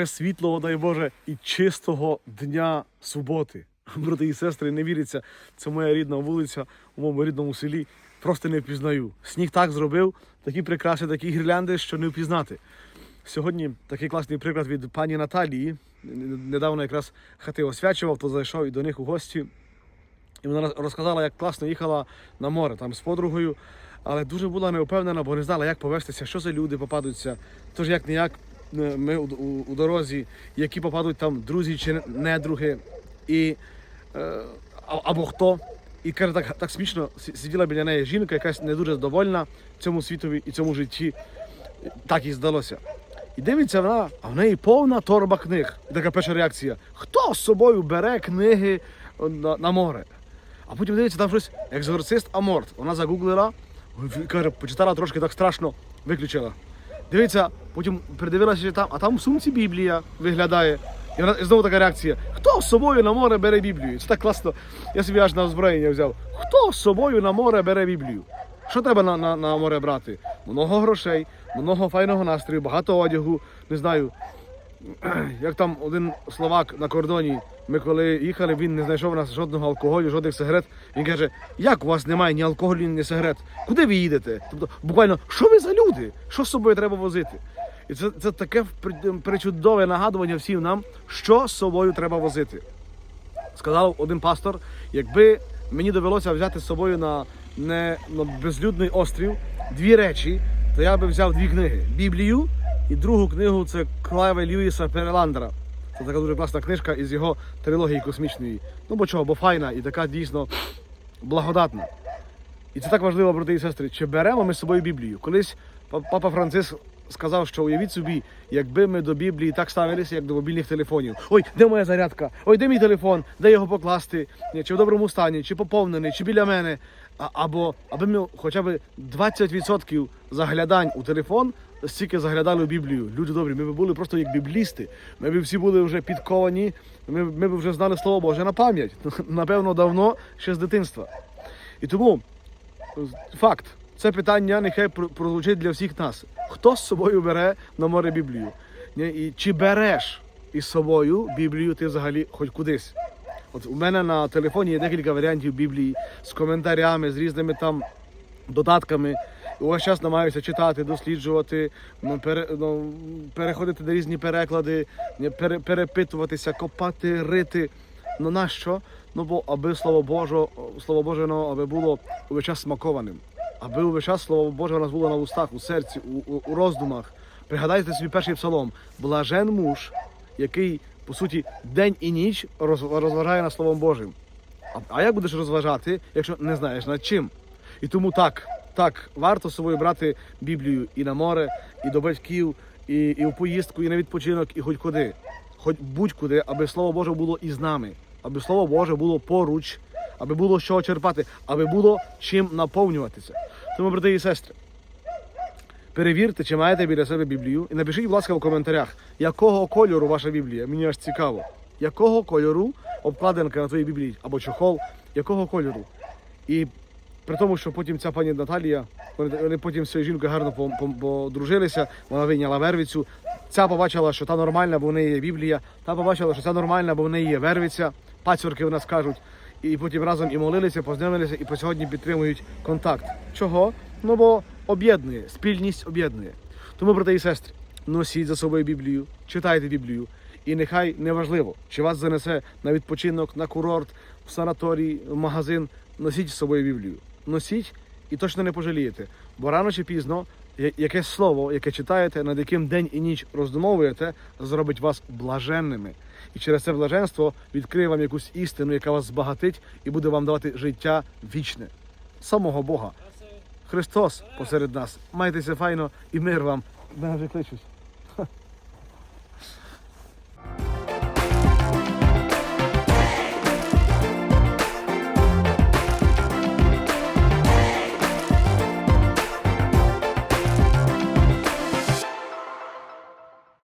пресвітлого, дай Боже, і чистого дня суботи. Брати і сестри, не віриться, це моя рідна вулиця у моєму рідному селі. Просто не впізнаю. Сніг так зробив, такі прикраси, такі гірлянди, що не впізнати. Сьогодні такий класний приклад від пані Наталії. Недавно якраз хати освячував, то зайшов і до них у гості. І вона розказала, як класно їхала на море там з подругою, але дуже була неупевнена, бо не знала, як повестися, що за люди попадуться. Тож як не як ми у, у, у дорозі, які попадуть там друзі чи недруги, і, е, або хто. І каже, так, так смішно сиділа біля неї жінка, якась не дуже задовольна цьому світові і цьому житті. Так їй здалося. І дивиться вона, а в неї повна торба книг. І така перша реакція: хто з собою бере книги на, на море? А потім дивиться, там щось екзорцист Аморт. Вона загуглила, каже, почитала трошки так страшно, виключила. Дивиться, потім придивилася, що там, а там в сумці Біблія виглядає. І, вона, і знову така реакція: хто з собою на море бере Біблію? Це так класно. Я собі аж на озброєння взяв. Хто з собою на море бере Біблію? Що треба на, на, на море брати? Много грошей, много файного настрою, багато одягу, не знаю. Як там один словак на кордоні, ми коли їхали, він не знайшов у нас жодного алкоголю, жодних сигарет. Він каже: як у вас немає ні алкоголю, ні сигарет? Куди ви їдете? Тобто, буквально, що ви за люди? Що з собою треба возити? І це, це таке при- причудове нагадування всім нам, що з собою треба возити. Сказав один пастор, якби мені довелося взяти з собою на, не, на безлюдний острів дві речі, то я би взяв дві книги: Біблію і другу книгу це Клайва Льюіса Переландера. Це така дуже класна книжка із його трилогії космічної. Ну бо чого, бо файна і така дійсно благодатна. І це так важливо, брати і сестри. Чи беремо ми з собою Біблію? Колись папа Франциск сказав, що уявіть собі, якби ми до Біблії так ставилися, як до мобільних телефонів. Ой, де моя зарядка? Ой, де мій телефон? Де його покласти? Чи в доброму стані, чи поповнений, чи біля мене. А, або аби ми хоча б 20% заглядань у телефон стільки заглядали у Біблію. Люди добрі, ми б були просто як біблісти. Ми б всі були вже підковані, ми, ми б вже знали Слово Боже на пам'ять. Напевно, давно, ще з дитинства. І тому факт. Це питання нехай прозвучить для всіх нас. Хто з собою бере на море Біблію? І чи береш із собою Біблію ти взагалі хоч кудись? От у мене на телефоні є декілька варіантів Біблії з коментарями, з різними там додатками. Увесь час намагаюся читати, досліджувати, ну, пере, переходити на різні переклади, пере, перепитуватися, копати, рити. Ну нащо? Ну бо аби слово Боже, слово Боже, ну, аби було увесь час смакованим, аби увесь час слово Боже у нас було на устах, у серці, у, у, у роздумах. Пригадайте собі перший псалом. Блажен муж, який, по суті, день і ніч роз- розважає над Словом Божим. А, а як будеш розважати, якщо не знаєш над чим? І тому так, так, варто з собою брати Біблію і на море, і до батьків, і, і в поїздку, і на відпочинок, і хоч куди, хоч будь-куди, аби Слово Боже було із нами, аби Слово Боже було поруч, аби було що черпати, аби було чим наповнюватися. Тому, брати і сестри, перевірте, чи маєте біля себе Біблію, і напишіть, будь ласка, в коментарях, якого кольору ваша Біблія. Мені аж цікаво. Якого кольору обкладинка на твоїй Біблії або чохол, якого кольору? І при тому, що потім ця пані Наталія, вони, потім з жінкою гарно по- по- подружилися, вона вийняла вервицю. Ця побачила, що та нормальна, бо в неї є Біблія, та побачила, що ця нормальна, бо в неї є вервиця. Пацюрки в нас кажуть. І потім разом і молилися, познайомилися, і по сьогодні підтримують контакт. Чого? Ну бо об'єднує, спільність об'єднує. Тому, брати і сестри, носіть за собою Біблію, читайте Біблію. І нехай неважливо, чи вас занесе на відпочинок, на курорт, в санаторій, в магазин. Носіть з собою Біблію. Носіть і точно не пожалієте. Бо рано чи пізно якесь слово, яке читаєте, над яким день і ніч роздумовуєте, зробить вас блаженними. І через це блаженство відкриє вам якусь істину, яка вас збагатить і буде вам давати життя вічне. Самого Бога. Христос посеред нас. Майтеся файно і мир вам. Мене вже кличуть.